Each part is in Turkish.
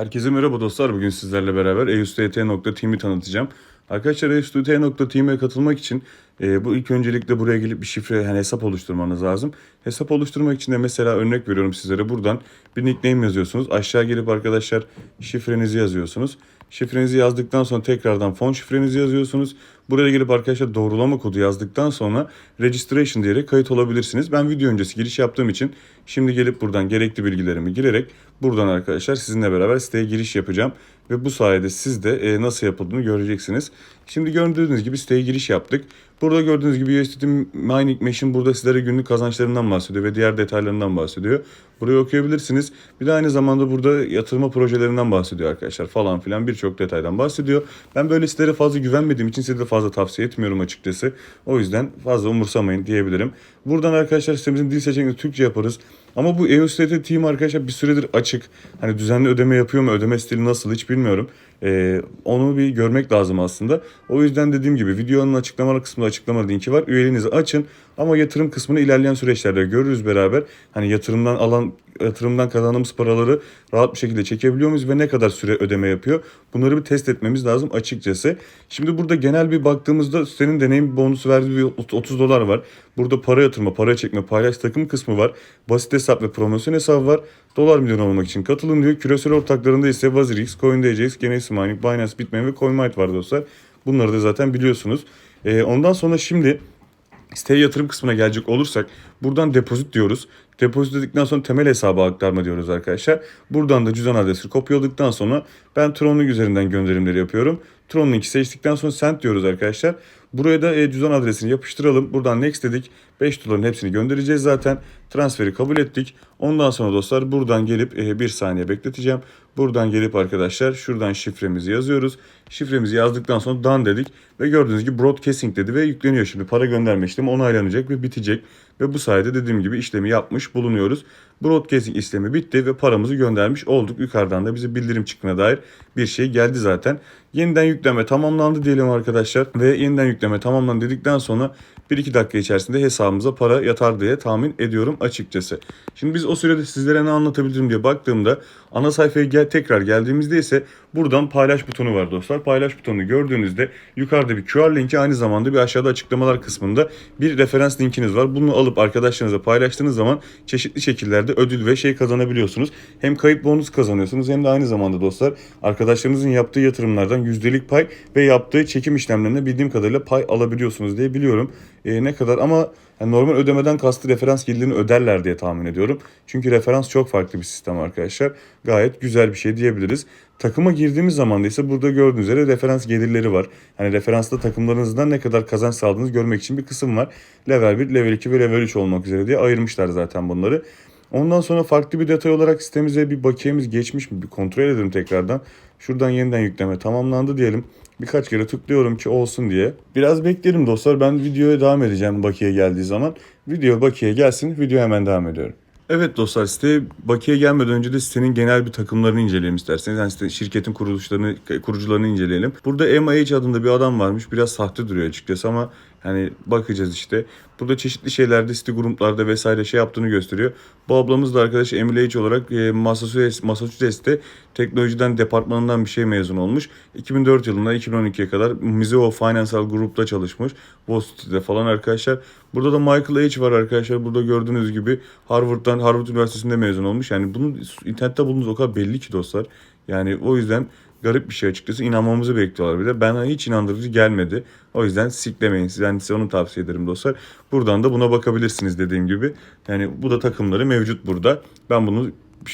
Herkese merhaba dostlar. Bugün sizlerle beraber eustT.team'i tanıtacağım. Arkadaşlar eustT.team'e katılmak için e, bu ilk öncelikle buraya gelip bir şifre yani hesap oluşturmanız lazım. Hesap oluşturmak için de mesela örnek veriyorum sizlere buradan bir nickname yazıyorsunuz. Aşağı gelip arkadaşlar şifrenizi yazıyorsunuz. Şifrenizi yazdıktan sonra tekrardan fon şifrenizi yazıyorsunuz. Buraya gelip arkadaşlar doğrulama kodu yazdıktan sonra registration diyerek kayıt olabilirsiniz. Ben video öncesi giriş yaptığım için şimdi gelip buradan gerekli bilgilerimi girerek buradan arkadaşlar sizinle beraber siteye giriş yapacağım. Ve bu sayede siz de e, nasıl yapıldığını göreceksiniz. Şimdi gördüğünüz gibi siteye giriş yaptık. Burada gördüğünüz gibi USDT Mining Machine burada sizlere günlük kazançlarından bahsediyor ve diğer detaylarından bahsediyor. Burayı okuyabilirsiniz. Bir de aynı zamanda burada yatırma projelerinden bahsediyor arkadaşlar falan filan birçok detaydan bahsediyor. Ben böyle sitelere fazla güvenmediğim için size de fazla tavsiye etmiyorum açıkçası. O yüzden fazla umursamayın diyebilirim. Buradan arkadaşlar sitemizin dil seçeneğini Türkçe yaparız. Ama bu EUSDT Team arkadaşlar bir süredir açık. Hani düzenli ödeme yapıyor mu? Ödeme stili nasıl hiç bilmiyorum. Ee, onu bir görmek lazım aslında. O yüzden dediğim gibi videonun açıklamalar kısmında açıklama linki var. Üyeliğinizi açın ama yatırım kısmını ilerleyen süreçlerde görürüz beraber. Hani yatırımdan alan yatırımdan kazandığımız paraları rahat bir şekilde çekebiliyor muyuz ve ne kadar süre ödeme yapıyor? Bunları bir test etmemiz lazım açıkçası. Şimdi burada genel bir baktığımızda senin deneyim bonusu verdiği bir 30 dolar var. Burada para yatırma, para çekme, paylaş takım kısmı var. Basit hesap ve promosyon hesabı var. Dolar milyon olmak için katılın diyor. Küresel ortaklarında ise WazirX, CoinDJX, Genesis Mining, Binance, Bitmain ve CoinMite var dostlar. Bunları da zaten biliyorsunuz. Ee, ondan sonra şimdi Siteye yatırım kısmına gelecek olursak buradan depozit diyoruz. Depozit dedikten sonra temel hesaba aktarma diyoruz arkadaşlar. Buradan da cüzdan adresini kopyaladıktan sonra ben Tronlink üzerinden gönderimleri yapıyorum. Tronlink'i seçtikten sonra send diyoruz arkadaşlar. Buraya da e, cüzdan adresini yapıştıralım. Buradan next dedik. 5 doların hepsini göndereceğiz zaten. Transferi kabul ettik. Ondan sonra dostlar buradan gelip e, bir saniye bekleteceğim. Buradan gelip arkadaşlar şuradan şifremizi yazıyoruz. Şifremizi yazdıktan sonra done dedik. Ve gördüğünüz gibi broadcasting dedi ve yükleniyor şimdi. Para gönderme işlemi onaylanacak ve bitecek. Ve bu sayede dediğim gibi işlemi yapmış bulunuyoruz. Broadcasting işlemi bitti ve paramızı göndermiş olduk. Yukarıdan da bize bildirim çıktığına dair bir şey geldi zaten. Yeniden yükleme tamamlandı diyelim arkadaşlar. Ve yeniden yükleme tamamlandı dedikten sonra 1-2 dakika içerisinde hesabımıza para yatar diye tahmin ediyorum açıkçası. Şimdi biz o sürede sizlere ne anlatabilirim diye baktığımda ana sayfaya gel, tekrar geldiğimizde ise buradan paylaş butonu var dostlar. Paylaş butonunu gördüğünüzde yukarıda bir QR linki aynı zamanda bir aşağıda açıklamalar kısmında bir referans linkiniz var. Bunu alıp arkadaşlarınıza paylaştığınız zaman çeşitli şekillerde ödül ve şey kazanabiliyorsunuz. Hem kayıp bonus kazanıyorsunuz hem de aynı zamanda dostlar arkadaşlarınızın yaptığı yatırımlardan yüzdelik pay ve yaptığı çekim işlemlerinde bildiğim kadarıyla pay alabiliyorsunuz diye biliyorum. E, ne kadar ama yani normal ödemeden kastı referans gelirlerini öderler diye tahmin ediyorum. Çünkü referans çok farklı bir sistem arkadaşlar. Gayet güzel bir şey diyebiliriz. Takıma girdiğimiz zaman da ise burada gördüğünüz üzere referans gelirleri var. Yani referansta takımlarınızdan ne kadar kazanç sağladığınızı görmek için bir kısım var. Level 1, level 2 ve level 3 olmak üzere diye ayırmışlar zaten bunları. Ondan sonra farklı bir detay olarak sitemize bir bakiyemiz geçmiş mi bir kontrol edelim tekrardan. Şuradan yeniden yükleme tamamlandı diyelim. Birkaç kere tıklıyorum ki olsun diye. Biraz beklerim dostlar. Ben videoya devam edeceğim bakiye geldiği zaman. Video bakiye gelsin. Video hemen devam ediyorum. Evet dostlar site bakiye gelmeden önce de sitenin genel bir takımlarını inceleyelim isterseniz. Yani şirketin kuruluşlarını, kurucularını inceleyelim. Burada MIH adında bir adam varmış. Biraz sahte duruyor açıkçası ama yani bakacağız işte. Burada çeşitli şeylerde site gruplarda vesaire şey yaptığını gösteriyor. Bu ablamız da arkadaş Emily H olarak e, Massachusetts, Massachusetts'te teknolojiden departmanından bir şey mezun olmuş. 2004 yılında 2012'ye kadar Mizuho Financial Group'ta çalışmış. Wall Street'te falan arkadaşlar. Burada da Michael H var arkadaşlar. Burada gördüğünüz gibi Harvard'dan Harvard Üniversitesi'nde mezun olmuş. Yani bunu internette bulduğunuz o kadar belli ki dostlar. Yani o yüzden garip bir şey açıkçası. İnanmamızı bekliyorlar bir de. Ben hiç inandırıcı gelmedi. O yüzden siklemeyin. Ben size onu tavsiye ederim dostlar. Buradan da buna bakabilirsiniz dediğim gibi. Yani bu da takımları mevcut burada. Ben bunu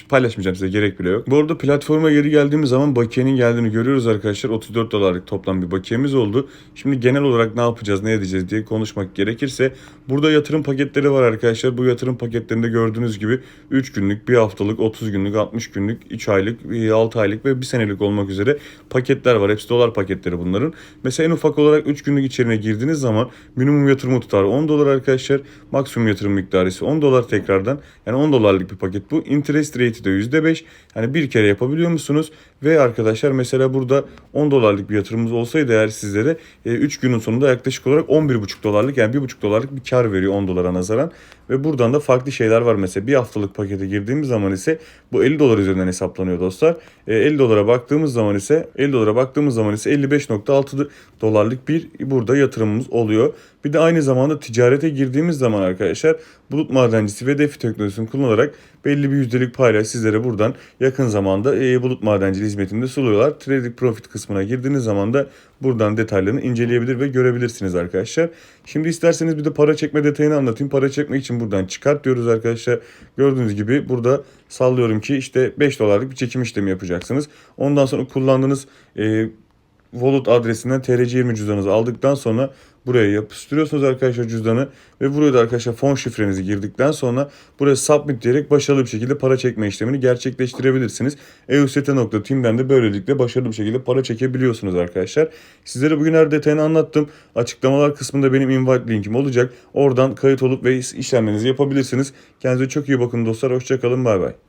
paylaşmayacağım size gerek bile yok. Bu arada platforma geri geldiğimiz zaman bakiyenin geldiğini görüyoruz arkadaşlar. 34 dolarlık toplam bir bakiyemiz oldu. Şimdi genel olarak ne yapacağız, ne edeceğiz diye konuşmak gerekirse burada yatırım paketleri var arkadaşlar. Bu yatırım paketlerinde gördüğünüz gibi 3 günlük, 1 haftalık, 30 günlük, 60 günlük, 3 aylık, 6 aylık ve 1 senelik olmak üzere paketler var. Hepsi dolar paketleri bunların. Mesela en ufak olarak 3 günlük içeriğine girdiğiniz zaman minimum yatırım tutarı 10 dolar arkadaşlar. Maksimum yatırım miktarı ise 10 dolar tekrardan. Yani 10 dolarlık bir paket bu. Interest rate'i de %5. Yani bir kere yapabiliyor musunuz? Ve arkadaşlar mesela burada 10 dolarlık bir yatırımımız olsaydı eğer sizlere 3 günün sonunda yaklaşık olarak 11,5 dolarlık yani 1,5 dolarlık bir kar veriyor 10 dolara nazaran. ve buradan da farklı şeyler var. Mesela bir haftalık pakete girdiğimiz zaman ise bu 50 dolar üzerinden hesaplanıyor dostlar. E, 50 dolara baktığımız zaman ise 50 dolara baktığımız zaman ise 55.6 dolarlık bir burada yatırımımız oluyor. Bir de aynı zamanda ticarete girdiğimiz zaman arkadaşlar bulut madencisi ve defi teknolojisini kullanarak belli bir yüzdelik payla sizlere buradan yakın zamanda e, bulut madenciliği hizmetinde sunuyorlar. Trading Profit kısmına girdiğiniz zaman da buradan detaylarını inceleyebilir ve görebilirsiniz arkadaşlar. Şimdi isterseniz bir de para çekme detayını anlatayım. Para çekmek için buradan çıkart diyoruz arkadaşlar. Gördüğünüz gibi burada sallıyorum ki işte 5 dolarlık bir çekim işlemi yapacaksınız. Ondan sonra kullandığınız e, wallet adresinden TRC20 cüzdanınızı aldıktan sonra buraya yapıştırıyorsunuz arkadaşlar cüzdanı ve buraya da arkadaşlar fon şifrenizi girdikten sonra buraya submit diyerek başarılı bir şekilde para çekme işlemini gerçekleştirebilirsiniz. EUST.team'den de böylelikle başarılı bir şekilde para çekebiliyorsunuz arkadaşlar. Sizlere bugün her detayını anlattım. Açıklamalar kısmında benim invite linkim olacak. Oradan kayıt olup ve işlemlerinizi yapabilirsiniz. Kendinize çok iyi bakın dostlar. Hoşçakalın. Bay bay.